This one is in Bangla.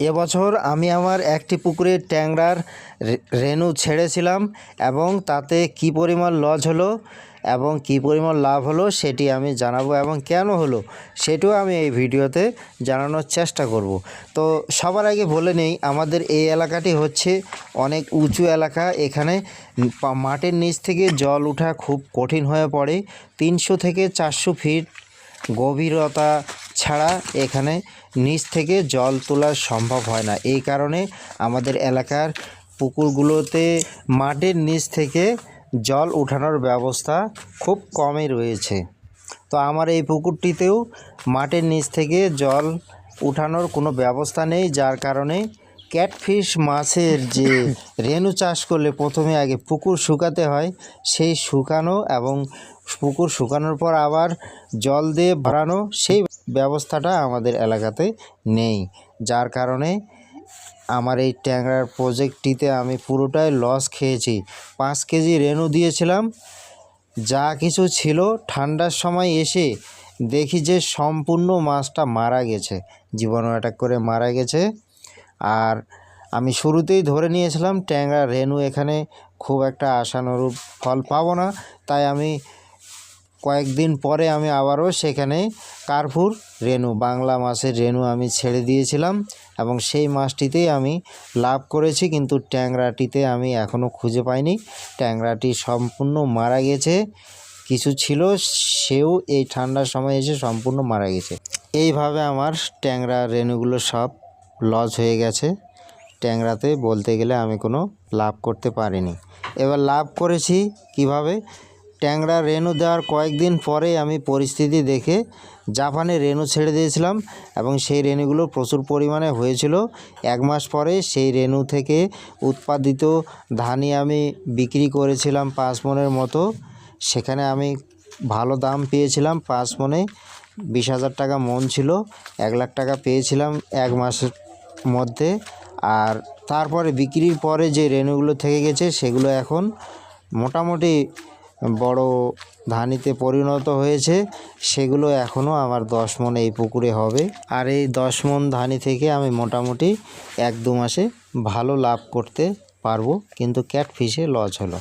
এবছর আমি আমার একটি পুকুরে ট্যাংরার রেনু ছেড়েছিলাম এবং তাতে কি পরিমাণ লজ হলো এবং কি পরিমাণ লাভ হলো সেটি আমি জানাব এবং কেন হলো সেটিও আমি এই ভিডিওতে জানানোর চেষ্টা করব। তো সবার আগে বলে নেই, আমাদের এই এলাকাটি হচ্ছে অনেক উঁচু এলাকা। এখানে মাটির নিচ থেকে জল ওঠা খুব কঠিন হয়ে পড়ে। তিনশো থেকে চারশো ফিট গভীরতা ছাড়া এখানে নিচ থেকে জল তোলা সম্ভব হয় না। এই কারণে আমাদের এলাকার পুকুরগুলোতে মাটির নিচ থেকে জল উঠানোর ব্যবস্থা খুব কমই রয়েছে। তো আমার এই পুকুরটিতেও মাটির নিচ থেকে জল উঠানোর কোনো ব্যবস্থা নেই, যার কারণে ক্যাটফিশ মাছের যে রেনু চাষ করলে প্রথমে আগে পুকুর শুকাতে হয়, সেই শুকানো এবং পুকুর শুকানোর পর আবার জল দিয়ে ভরানো, সেই ব্যবস্থাটা আমাদের এলাকাতে নেই। যার কারণে আমার এই ট্যাংরার প্রজেক্টটিতে আমি পুরোটাই লস খেয়েছি। পাঁচ কেজি রেনু দিয়েছিলাম। যা কিছু ছিল ঠান্ডার সময় এসে দেখি যে সম্পূর্ণ মাছটা মারা গেছে। জীবাণু অ্যাটাক করে মারা গেছে। আর আমি শুরুতেই ধরে নিয়েছিলাম, ট্যাংরা রেনু এখানে খুব একটা আশানুরূপ ফল পাবো না। তাই আমি কয়েকদিন পরে আমি আবারও সেখানে কার্পুর রেনু বাংলা মাছের রেনু আমি ছেড়ে দিয়েছিলাম এবং সেই মাছটিতেই আমি লাভ করেছি, কিন্তু ট্যাংরাটিতে আমি এখনও খুঁজে পাইনি। ট্যাংরাটি সম্পূর্ণ মারা গেছে, কিছু ছিল, সেও এই ঠান্ডার সময় এসে সম্পূর্ণ মারা গেছে। এইভাবে আমার ট্যাংরা রেনুগুলো সব লস হয়ে গেছে। ট্যাংরাতে বলতে গেলে আমি কোনো লাভ করতে পারিনি। এবার লাভ করেছি কীভাবে? ট্যাংরা রেনু দেওয়ার কয়েকদিন পরে আমি পরিস্থিতি দেখে জাপানে রেনু ছেড়ে দিয়েছিলাম এবং সেই রেনুগুলো প্রচুর পরিমাণে হয়েছিল। এক মাস পরে সেই রেনু থেকে উৎপাদিত ধানই আমি বিক্রি করেছিলাম পাঁচ মনের মতো। সেখানে আমি ভালো দাম পেয়েছিলাম পাঁচ মনে। বিশ হাজার টাকা মন ছিল, এক লাখ টাকা পেয়েছিলাম এক মাসের মধ্যে। আর তারপরে বিক্রির পরে যে রেনুগুলো থেকে গেছে সেগুলো এখন মোটামুটি বড় ধানিতে পরিণত হয়েছে, সেগুলো এখনও আমার দশ মন এই পুকুরে হবে। আর এই দশ মন ধানি থেকে আমি মোটামুটি এক দু মাসে ভালো লাভ করতে পারব, কিন্তু ক্যাটফিশে লস হলো।